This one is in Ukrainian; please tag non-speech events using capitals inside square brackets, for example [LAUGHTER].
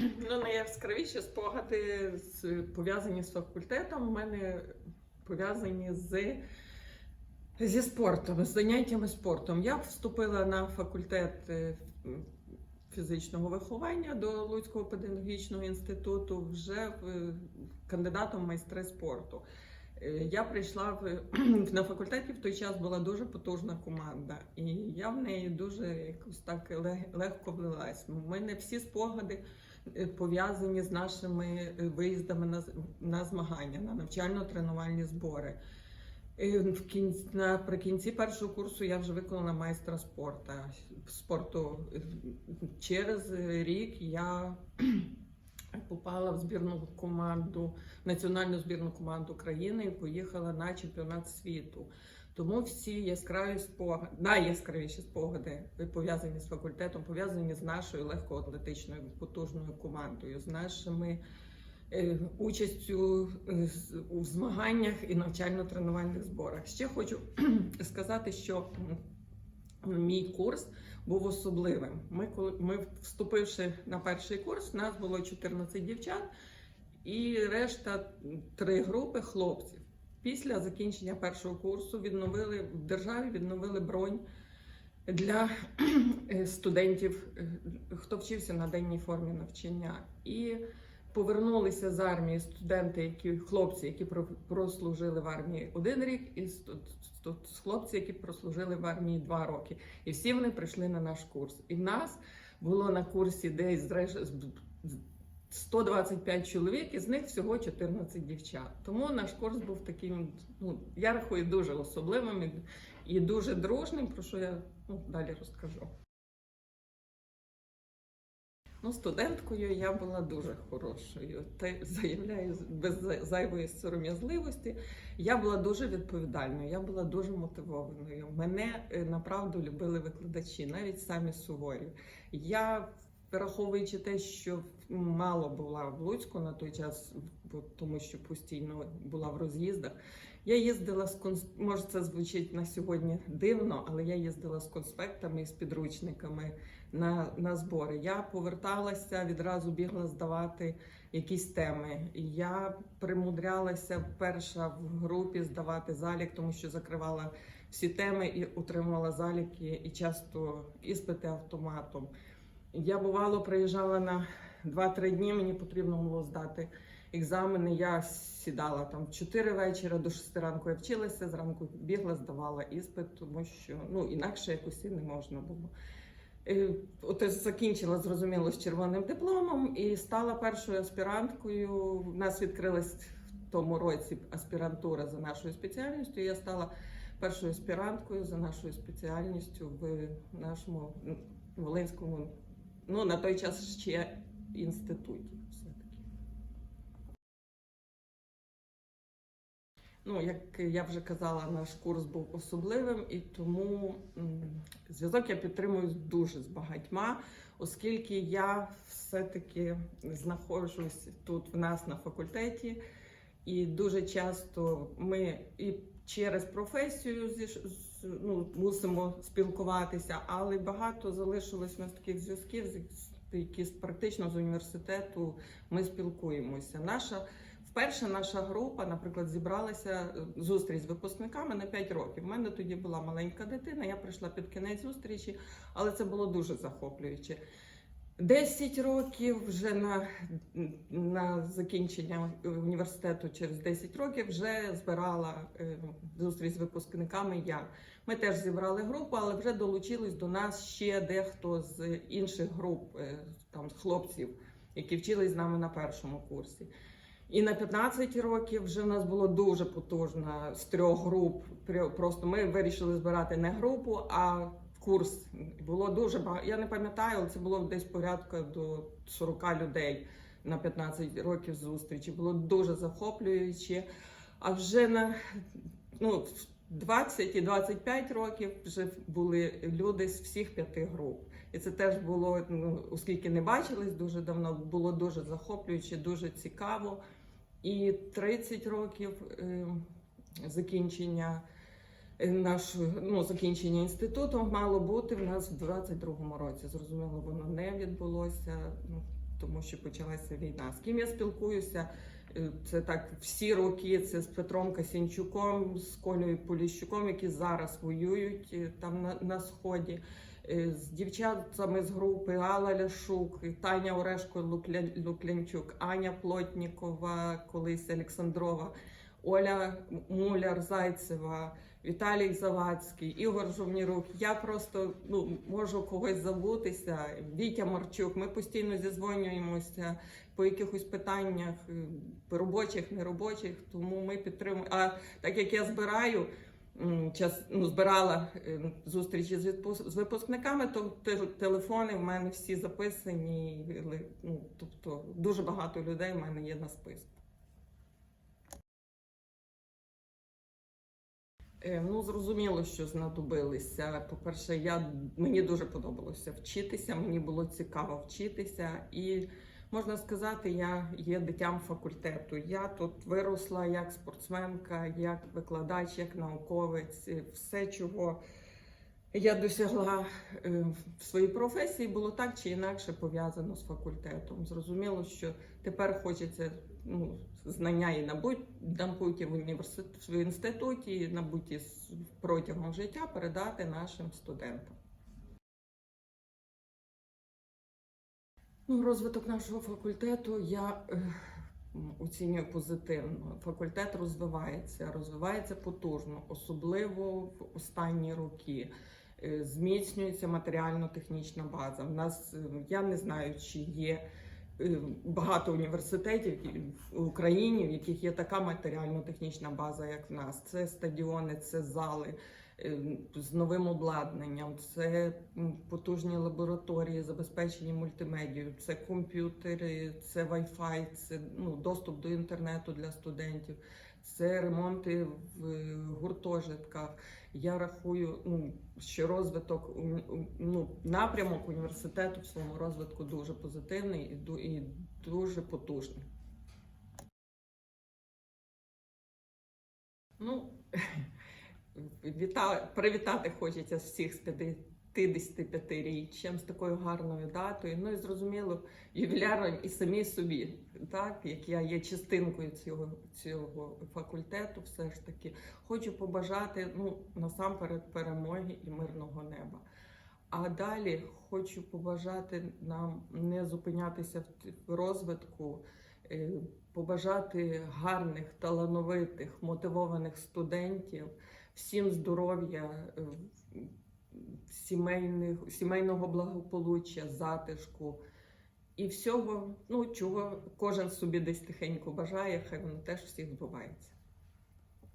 Ну, найяскравіші спогади пов'язані з факультетом. У мене пов'язані з, зі спортом, з заняттями спортом. Я вступила на факультет е, фізичного виховання до Луцького педагогічного інституту вже кандидатом в майстри спорту. Е, Я прийшла в, [CLEARS THROAT] на факультеті в той час була дуже потужна команда, і я в неї дуже якось так легко влилась. У мене всі спогади пов'язані з нашими е, виїздами на, на змагання, на навчально-тренувальні збори. Е, В кінці, наприкінці першого курсу я вже виконала майстра спорту. спорту. Е, Через рік я [CLEARS THROAT] попала в збірну команду, національну збірну команду країни і поїхала на чемпіонат світу. Тому всі яскраві спогади, найяскравіші спогади пов'язані з факультетом, пов'язані з нашою легкоатлетичною потужною командою, з нашими е, участю е, у змаганнях і навчально-тренувальних зборах. Ще хочу [CLEARS THROAT] сказати, що мій курс був особливим. Ми, коли ми вступивши на перший курс, нас було 14 дівчат і решта три групи хлопців. Після закінчення першого курсу відновили в державі відновили бронь для [CLEARS THROAT] е, студентів, е, хто вчився на денній формі навчання. І повернулися з армії студенти, які хлопці, які про- прослужили в армії один рік, і хлопці, які прослужили в армії два роки. І всі вони прийшли на наш курс. І в нас було на курсі десь 125 чоловік, із них всього 14 дівчат. Тому наш курс був таким, ну я рахую, дуже особливим і, дуже дружним, про що я ну, далі розкажу. Ну, студенткою я була дуже хорошою. Та заявляю без зайвої сором'язливості. Я була дуже відповідальною, я була дуже мотивованою. Мене е, направду любили викладачі, навіть самі суворі. Я, враховуючи те, що мало була в Луцьку на той час, бо тому що постійно була в роз'їздах. Я їздила з конс... може це звучить на сьогодні дивно, але я їздила з конспектами і з підручниками на, на збори. Я поверталася, відразу бігла здавати якісь теми. Я примудрялася перша в групі здавати залік, тому що закривала всі теми і утримувала заліки і часто іспити автоматом. Я бувало приїжджала на 2-3 дні, мені потрібно було здати екзамени. Я сідала там в 4 вечора до 6 ранку. Я вчилася, зранку бігла, здавала іспит, тому що ну інакше якось і не можна було. Е, От закінчила зрозуміло з червоним дипломом і стала першою аспіранткою. У нас відкрилась в тому році аспірантура за нашою спеціальністю. Я стала першою аспіранткою за нашою спеціальністю в нашому Волинському, ну на той час ще інституті. Все-таки. Ну, як я вже казала, наш курс був особливим, і тому зв'язок я підтримую дуже з багатьма, оскільки я все-таки знаходжусь тут в нас на факультеті, і дуже часто ми і через професію зі- ну, мусимо спілкуватися, але багато залишилось у нас таких зв'язків, які практично з університету ми спілкуємося. Наша Вперше наша група, наприклад, зібралася е, зустріч з випускниками на 5 років. У мене тоді була маленька дитина, я прийшла під кінець зустрічі, але це було дуже захоплююче. 10 років вже на, на закінчення університету через 10 років вже збирала е, зустріч з випускниками я. Ми теж зібрали групу, але вже долучились до нас ще дехто з інших груп, е, там хлопців, які вчились з нами на першому курсі. І на 15 років вже в нас було дуже потужно з трьох груп. Просто ми вирішили збирати не групу, а курс. Було дуже багато. Я не пам'ятаю, але це було десь порядка до 40 людей на 15 років зустрічі. Було дуже захоплююче. А вже на ну, 20 і 25 років вже були люди з всіх п'яти груп. І це теж було, ну, оскільки не бачились дуже давно, було дуже захоплююче, дуже цікаво. І 30 років е, закінчення нашого ну, закінчення інституту мало бути в нас в 22-му році. Зрозуміло, воно не відбулося. Ну, тому що почалася війна. З ким я спілкуюся? Е, Це так всі роки. Це з Петром Касінчуком, з Колею Поліщуком, які зараз воюють е, там на, на сході. Е, З дівчатами з групи Алла Ляшук, Таня Орешко Лукля- Луклянчук, Аня Плотнікова, колись Олександрова, Оля Муляр Зайцева, Віталій Завадський, Ігор Жовнірук. Я просто ну, можу когось забутися. Вітя Марчук. Ми постійно зізвонюємося по якихось питаннях е, робочих, неробочих. Тому ми підтримуємо. А так як я збираю. Час ну, збирала е, зустрічі з, з випускниками, то те- телефони в мене всі записані. ли- Ну, тобто дуже багато людей в мене є на списку. Ну, зрозуміло, що знадобилися. По-перше, я, мені дуже подобалося вчитися, мені було цікаво вчитися. І можна сказати, я є дитям факультету. Я тут виросла як спортсменка, як викладач, як науковець. Е, Все, чого я досягла е, в своїй професії, було так чи інакше пов'язано з факультетом. Зрозуміло, що тепер хочеться ну, знання і набуті в в інституті, набуті протягом життя передати нашим студентам. Ну, розвиток нашого факультету я е, оцінюю позитивно. Факультет розвивається, розвивається потужно, особливо в останні роки. Е, Зміцнюється матеріально-технічна база. У нас е, я не знаю, чи є багато університетів в Україні, в яких є така матеріально-технічна база, як в нас. Це стадіони, це зали е, з новим обладнанням, це потужні лабораторії, забезпечені мультимедією, це комп'ютери, це Wi-Fi, це ну, доступ до інтернету для студентів, це ремонти в е, гуртожитках. Я рахую, ну, що розвиток ну, напрямок університету в своєму розвитку дуже позитивний і дуже потужний. Ну, [LAUGHS] віта... привітати хочеться всіх з 55-річчям, з такою гарною датою. Ну і зрозуміло, ювіляром і самій собі, так, як я є частинкою цього, цього факультету, все ж таки, хочу побажати ну, насамперед перемоги і мирного неба. А далі хочу побажати нам не зупинятися в розвитку, побажати гарних, талановитих, мотивованих студентів, всім здоров'я, е, сімейних, сімейного благополуччя, затишку і всього, ну, чого кожен собі десь тихенько бажає, хай воно теж всіх збувається.